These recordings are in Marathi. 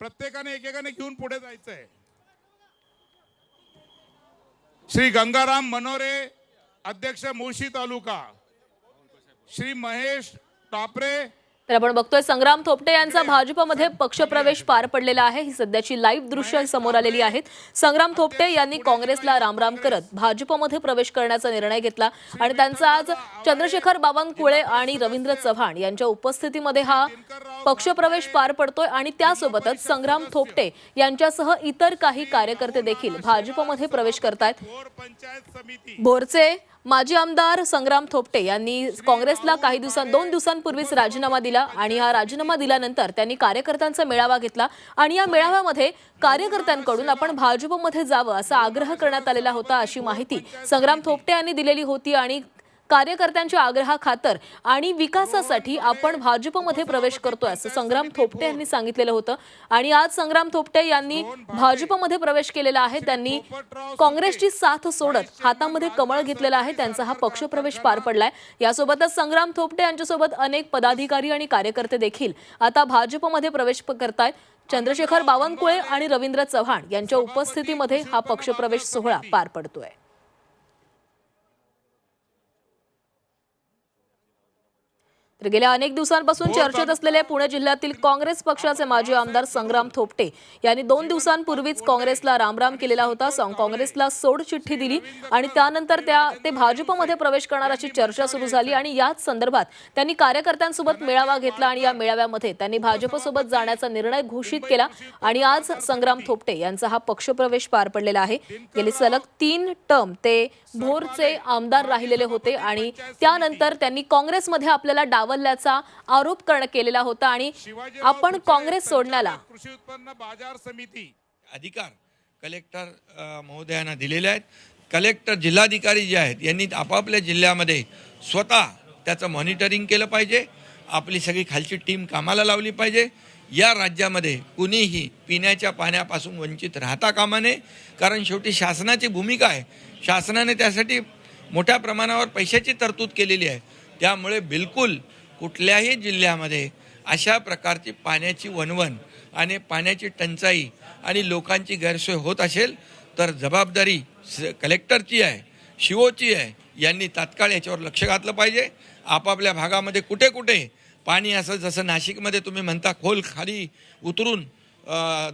प्रत्येकाने एकेकाने घेऊन पुढे जायचंय. श्री गंगाराम मनोरे अध्यक्ष मुळशी तालुका. श्री महेश टापरे तर आपण बघतोय संग्राम थोपटे यांचा भाजपमध्ये पक्षप्रवेश पार पडलेला आहे. ही सध्याची लाईव्ह दृश्य समोर आलेली आहेत. संग्राम थोपटे यांनी काँग्रेसला रामराम करत भाजपमध्ये प्रवेश करण्याचा निर्णय घेतला. आणि त्यांचा आज चंद्रशेखर बावनकुळे आणि रवींद्र चव्हाण यांच्या उपस्थितीमध्ये हा पक्षप्रवेश पार पडतोय. आणि त्यासोबतच संग्राम थोपटे यांच्यासह इतर काही कार्यकर्ते देखील भाजपमध्ये प्रवेश करतायत. भोरचे माजी आमदार संग्राम थोपटे यांनी काँग्रेसला काही दिवसां दोन दिवसांपूर्वीच राजीनामा दिला आणि हा राजीनामा दिल्यानंतर त्यांनी कार्यकर्त्यांचा मेळावा घेतला. आणि या मेळाव्यामध्ये कार्यकर्त्यांकडून आपण भाजपमध्ये जावं असा आग्रह करण्यात आलेला होता अशी माहिती संग्राम थोपटे यांनी दिलेली होती आणि कार्यकर्त्यांच्या आग्रहाखातर आणि विकासासाठी आपण भाजपमध्ये प्रवेश करतोय असं संग्राम थोपटे यांनी सांगितलेलं होतं. आणि आज संग्राम थोपटे यांनी भाजपमध्ये प्रवेश केलेला आहे. त्यांनी काँग्रेसची साथ सोडत हातामध्ये कमळ घेतलेला आहे. त्यांचा हा पक्षप्रवेश पार पडलाय. यासोबतच संग्राम थोपटे यांच्यासोबत अनेक पदाधिकारी आणि कार्यकर्ते देखील आता भाजपमध्ये प्रवेश करतायत. चंद्रशेखर बावनकुळे आणि रवींद्र चव्हाण यांच्या उपस्थितीमध्ये हा पक्षप्रवेश सोहळा पार पडतोय. तर गेल्या अनेक दिवसांपासून चर्चेत असलेले पुणे जिल्ह्यातील काँग्रेस पक्षाचे माजी आमदार संग्राम थोपटे यांनी दोन दिवसांपूर्वीच काँग्रेसला रामराम केलेला होता. काँग्रेसला सोड चिठ्ठी दिली आणि त्यानंतर त्या ते भाजपमध्ये प्रवेश करणाराची चर्चा सुरू झाली आणि याच संदर्भात त्यांनी कार्यकर्त्यांसोबत मेळावा घेतला आणि या मेळाव्यामध्ये त्यांनी भाजपसोबत जाण्याचा निर्णय घोषित केला आणि आज संग्राम थोपटे यांचा हा पक्षप्रवेश पार पडलेला आहे. गेली सलग तीन टर्म ते भोरचे आमदार राहिलेले होते आणि त्यानंतर त्यांनी काँग्रेसमध्ये आपल्याला डावलल्याचा आरोप कर्ण केलेला होता आणि आपण काँग्रेस सोडण्याला. कृषी उत्पन्न बाजार समिती. अधिकार कलेक्टर महोदयांना दिलेले आहेत. कलेक्टर जिल्हाधिकारी जे आहेत यांनी आपापल्या जिल्ह्यामध्ये स्वतः त्याचं मॉनिटरिंग केलं पाहिजे. आपली सगळी खालची टीम कामाला लावली पाहिजे. या राज्यामध्ये कुणीही पिण्याच्या पाण्यापासून वंचित राहता कामा नये. कारण शेवटी शासनाची भूमिका आहे. शासनाने त्यासाठी मोठ्या प्रमाणावर पैशाची तरतूद केलेली आहे. त्यामुळे बिलकुल कुठल्याही जिल्ह्यामध्ये अशा प्रकारची पाण्याची वणवण आणि पाण्याची टंचाई आणि लोकांची गैरसोय होत असेल तर जबाबदारी स कलेक्टरची आहे शिवोची आहे. यांनी तात्काळ याच्यावर लक्ष घातलं पाहिजे. आपापल्या भागामध्ये कुठे कुठे पाणी असं जसं नाशिकमध्ये तुम्ही म्हणता खोल खाली उतरून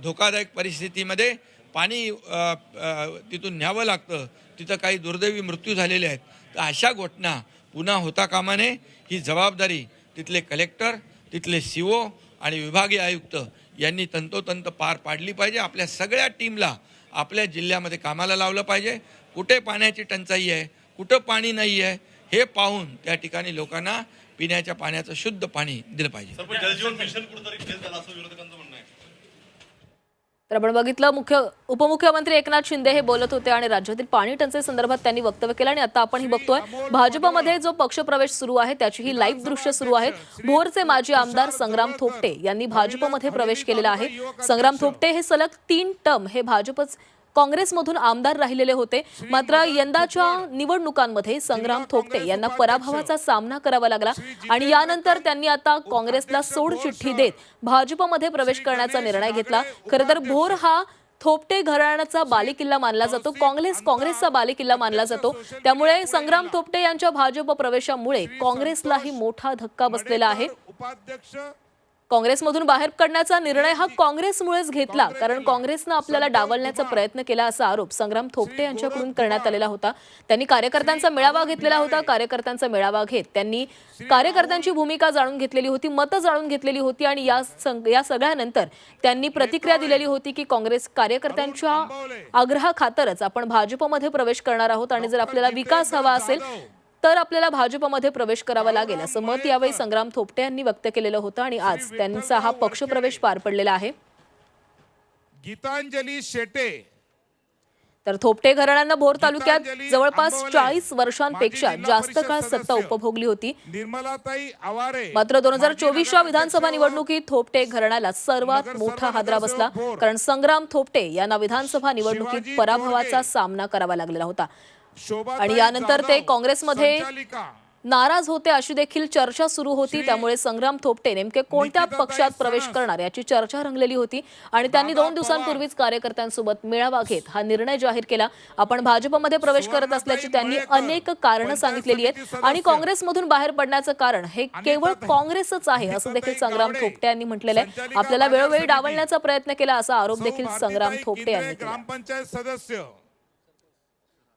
धोकादायक परिस्थितीमध्ये पाणी तिथून न्यावं लागतं तिथं काही दुर्दैवी मृत्यू झालेले आहेत तर अशा घटना पुन्हा होता कामा नये. ही जबाबदारी तिथले कलेक्टर तिथले सी ओ आणि विभागीय आयुक्त यांनी तंतोतंत पार पाडली पाहिजे. आपल्या सगळ्या टीमला आपल्या जिल्ह्यामध्ये कामाला लावलं पाहिजे. कुठे पाण्याची टंचाई आहे कुठं पाणी नाही आहे हे पाहून त्या ठिकाणी लोकांना पिण्याच्या पाण्याचं शुद्ध पाणी दिलं पाहिजे पण जलजीवन मिशन कुठेतरी फेल झालं असं विरोधकांचं म्हणणं आहे तर आपण बघितलं मुख्य उपमुख्यमंत्री एकनाथ शिंदे हे बोलत होते आणि राज्यातील पाणी टंचाई संदर्भात त्यांनी वक्तव्य केलं आणि आता आपण ही बघतोय भाजपमध्ये जो पक्षप्रवेश सुरू आहे त्याची ही लाईव्ह दृश्य सुरू आहेत. भोरचे माजी आमदार संग्राम थोपटे यांनी भाजपमध्ये प्रवेश केलेला आहे. संग्राम थोपटे हे सलग तीन टर्म हे भाजपच काँग्रेसमधून आमदार राहिलेले होते. मात्र यंदाच्या निवडणुकांमध्ये संग्राम थोपटे यांना पराभवाचा सामना करावा लागला. आणि यानंतर त्यांनी आता काँग्रेसला सोड चिठ्ठी देत भाजपमध्ये प्रवेश करण्याचा निर्णय घेतला. खरं तर भोर हा थोपटे घराण्याचा बालेकिल्ला मानला जातो. काँग्रेस काँग्रेसचा बालेकिल्ला मानला जातो. त्यामुळे संग्राम थोपटे यांच्या भाजप प्रवेशामुळे काँग्रेसलाही मोठा धक्का बसलेला आहे. उपाध्यक्ष काँग्रेसमधून बाहेर काढण्याचा निर्णय हा काँग्रेसमुळेच घेतला. कारण काँग्रेसनं आपल्याला डावलण्याचा प्रयत्न केला असा आरोप संग्राम थोपटे यांच्याकडून करण्यात आलेला होता. त्यांनी कार्यकर्त्यांचा मेळावा घेतलेला होता. कार्यकर्त्यांचा मेळावा घेत त्यांनी कार्यकर्त्यांची भूमिका जाणून घेतलेली होती मतं जाणून घेतलेली होती आणि या या सगळ्यानंतर त्यांनी प्रतिक्रिया दिलेली होती की काँग्रेस कार्यकर्त्यांच्या आग्रहाखातरच आपण भाजपमध्ये प्रवेश करणार आहोत आणि जर आपल्याला विकास हवा असेल तर आपल्याला भाजपमध्ये प्रवेश करावा लागेल असं मत यावेळी संग्राम थोपटे यांनी व्यक्त केलेलं होतं आणि आज त्यांचा हा पक्षप्रवेश पार पडलेला आहे. गीतांजली शेटे. तर थोपटे घराण्यांना भोर तालुक्यात जवळपास चाळीस वर्षांपेक्षा जास्त काळ सत्ता. उपभोगली होती. निर्मलाताई आवारे. मात्र दोन हजार चोवीसच्या विधानसभा निवडणुकीत थोपटे घराण्याला सर्वात मोठा हादरा बसला. कारण संग्राम थोपटे यांना विधानसभा निवडणुकीत पराभवाचा. सामना करावा लागलेला होता. आणि यानंतर ते काँग्रेसमध्ये नाराज होते अशी देखील चर्चा सुरू होती त्यामुळे संग्राम थोपटे नेमके कोणत्या पक्षात प्रवेश. करणार याची चर्चा रंगलेली होती. आणि त्यांनी दोन दिवसांपूर्वीच कार्यकर्त्यांसोबत मेळावा घेत हा निर्णय जाहीर केला. आपण भाजपमध्ये प्रवेश करत असल्याची त्यांनी अनेक कारणं सांगितलेली आहेत. आणि. काँग्रेसमधून बाहेर पडण्याचं कारण हे केवळ काँग्रेसच आहे असं देखील संग्राम थोपटे यांनी म्हटलेलं आहे. आपल्याला वेळोवेळी डावलण्याचा प्रयत्न केला असा आरोप देखील संग्राम थोपटे यांनी केला.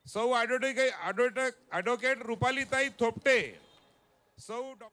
ग्रामपंचायत सदस्य सौ ॲडव्होकेट ॲडव्होकेट रुपालीताई थोपटे. सौ डॉ